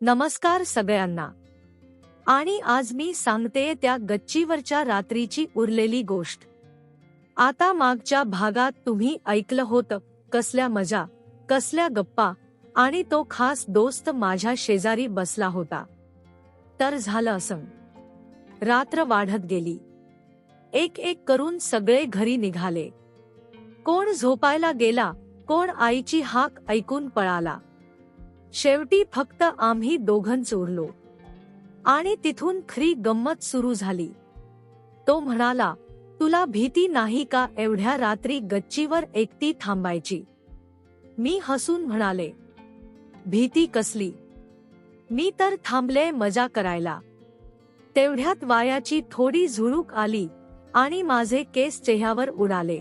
नमस्कार सगळ्यांना. आणि आज मी सांगते त्या गच्चीवरच्या रात्रीची उरलेली गोष्ट. आता मागच्या भागात तुम्ही ऐकलं होतं कसल्या मजा कसल्या गप्पा आणि तो खास दोस्त माझ्या शेजारी बसला होता. तर झालं असं. रात्र वाढत गेली. एक एक करून सगळे घरी निघाले. कोण झोपायला गेला कोण आईची हाक ऐकून पळाला. शेवटी फक्त आम्ही दोघंच उरलो आणि तिथून खरी गंमत सुरू झाली. तो म्हणाला तुला भीती नाही का एवढ्या रात्री गच्चीवर एकटी थांबायची मी हसून म्हणाले भीती कसली? मी तर थांबले मजा करायला तेवढ्यात वायाची थोडी झुळूक आली आणि माझे केस चेह्यावर उडाले.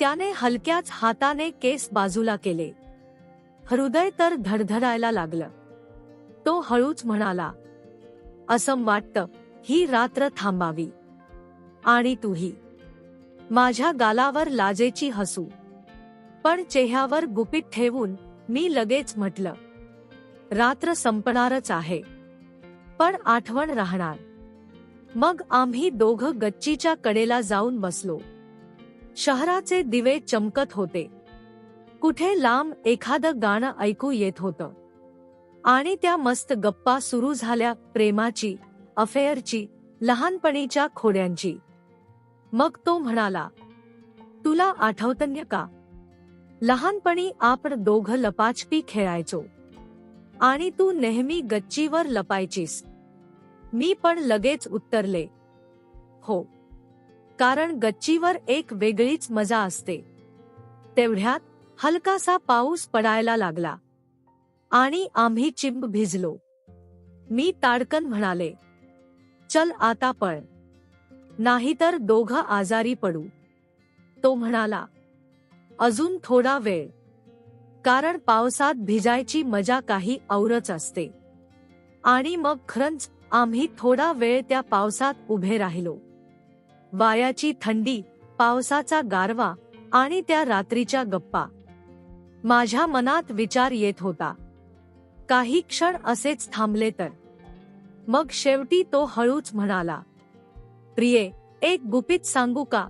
त्याने हलक्याच हाताने केस बाजूला केले. हृदय तर धडधडायला लागलं. तो हळूच म्हणाला असं वाटतं ही रात्र थांबावी. आणि तूही. माझ्या गालावर लाजेची हसू. पण चेह्यावर गुपित ठेवून मी लगेच म्हटलं रात्र संपणारच आहे. पण आठवण राहणार. मग आम्ही दोघं गच्चीच्या कडेला जाऊन बसलो. शहराचे दिवे चमकत होते. कुठे लांब एखादं गाणं ऐकू येत होतं. आणि त्या मस्त गप्पा सुरू झाल्या प्रेमाची अफेअरची लहानपणीच्या खोड्यांची. मग तो म्हणाला तुला आठवतन्य का? लहानपणी आपण दोघं लपाछपी खेळायचो. आणि तू नेहमी गच्चीवर लपायचीस. मी पण लगेच उत्तरले हो. कारण गच्चीवर एक वेगळीच मजा असते. तेवढ्यात हलकासा पाऊस पडायला लागला. आणि आम्ही चिंब भिजलो. मी ताडकन म्हणाले चल आता पळ. नाहीतर दोघं आजारी पडू. तो म्हणाला अजून थोडा वेळ. कारण पावसात भिजायची मजा काही औरच असते. आणि मग खरंच आम्ही थोडा वेळ त्या पावसात उभे राहिलो. वायाची थंडी पावसाचा गारवा आणि त्या रात्रीच्या गप्पा. माझ्या मनात विचार येत होता. काही क्षण असेच थांबले तर. मग शेवटी तो हळूच म्हणाला प्रिये एक गुपित सांगू का?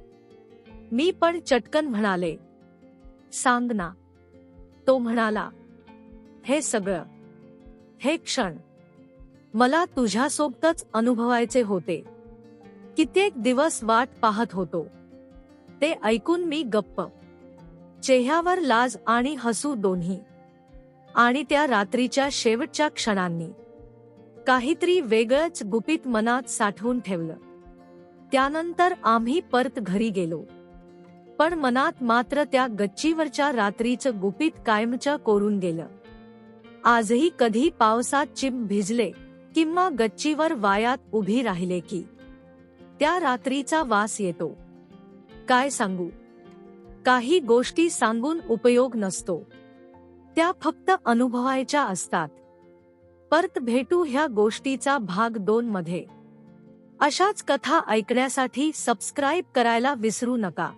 मी पण चटकन म्हणाले सांग ना. तो म्हणाला हे सगळं हे क्षण मला तुझ्यासोबतच अनुभवायचे होते. कित्येक दिवस वाट पाहत होतो. ते ऐकून मी गप्प चेह्यावर लाज आणि हसू दोन्ही. आणि त्या रात्रीच्या शेवटच्या क्षणांनी. काहीतरी वेगळंच गुपित मनात साठवून ठेवलं. त्यानंतर आम्ही परत घरी गेलो. पण मनात मात्र त्या गच्चीवरच्या रात्रीचं गुपित कायमच्या कोरून गेलं. आजही कधी पावसात चिम भिजले किंवा गच्चीवर वायात उभी राहिले की. त्या रात्रीचा वास येतो. काय सांगू? काही गोष्टी सांगून उपयोग नसतो. त्या फक्त अनुभवायच्या असतात. परत भेटू ह्या गोष्टीचा भाग दोन मध्ये. अशाच कथा ऐकण्यासाठी सबस्क्राईब करायला विसरू नका.